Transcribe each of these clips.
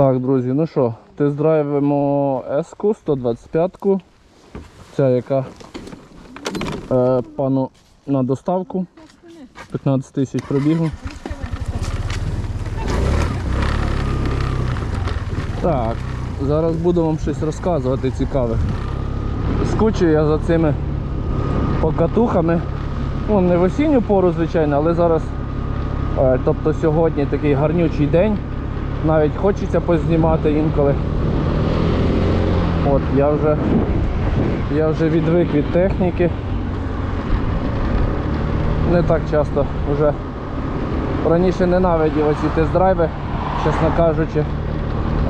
Так, друзі, ну що, тест-драйвимо S-ку 125-ку. Ця яка е, пану на доставку. 15 тисяч пробігу. Так, зараз буду вам щось розказувати цікаве. Скучую я за цими покатухами. Ну, не в осінню пору, звичайно, але зараз, е, тобто сьогодні такий гарнючий день. Навіть хочеться познімати інколи. От, я вже, я вже відвик від техніки. Не так часто вже раніше ненавидів оці тест-драйви, чесно кажучи.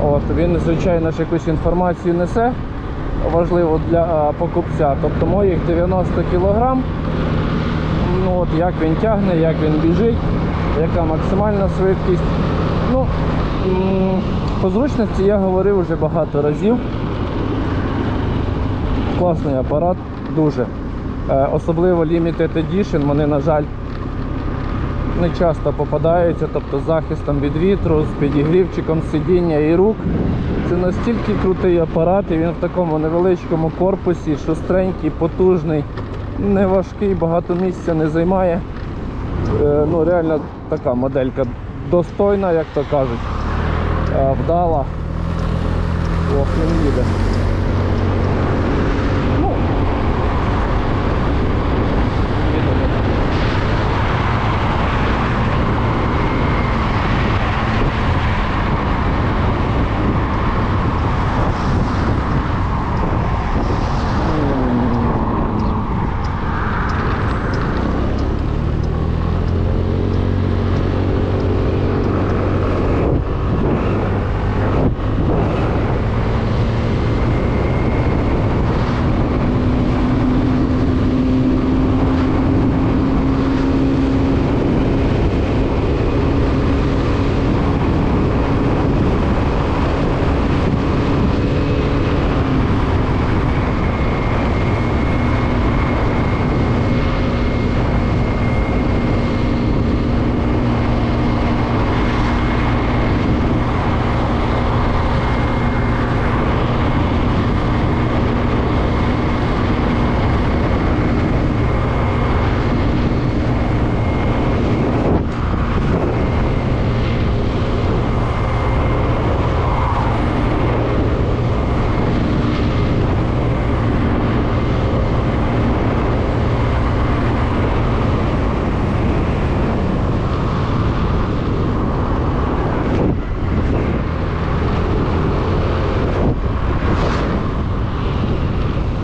От, він, звичайно ж, якусь інформацію несе важливу для а, покупця. Тобто моїх 90 кг. Ну, от, як він тягне, як він біжить, яка максимальна швидкість. По зручності я говорив вже багато разів. Класний апарат, дуже. Е, Особливо Limited Edition, вони, на жаль, не часто попадаються, тобто з захистом від вітру, з підігрівчиком сидіння і рук. Це настільки крутий апарат, і він в такому невеличкому корпусі, шустренький, потужний, не важкий, багато місця не займає. Е, Ну, реально така моделька достойна, як то кажуть. Е, Вдала. Ох, він їде. Ну,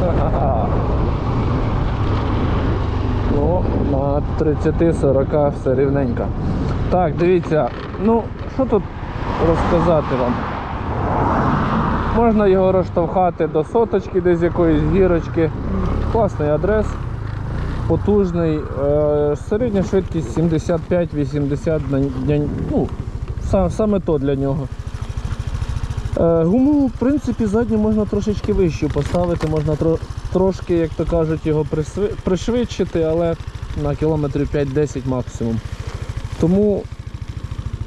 їде. Ну, на 30-40 все рівненько. Так, дивіться, ну, що тут розказати вам? Можна його розштовхати до соточки, десь якоїсь гірочки. Класний адрес, потужний. Е, середня швидкість 75-80 на день. Ну, саме то для нього. Е, Гуму, в принципі, задню можна трошечки вищу поставити, можна тро, трошки, як то кажуть, його пришвидшити, але на кілометрів 5-10 максимум. Тому,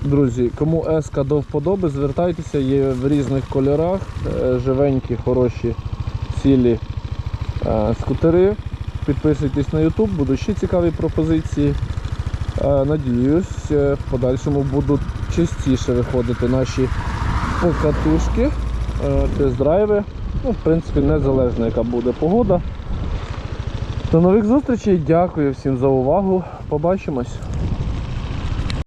друзі, кому S до вподоби, звертайтеся, є в різних кольорах, е, живенькі, хороші, цілі е, скутери. Підписуйтесь на YouTube, будуть ще цікаві пропозиції. Надіюсь, в подальшому будуть частіше виходити наші покатушки, е, тест-драйви. Ну, в принципі, незалежно яка буде погода. До нових зустрічей, дякую всім за увагу. Побачимось.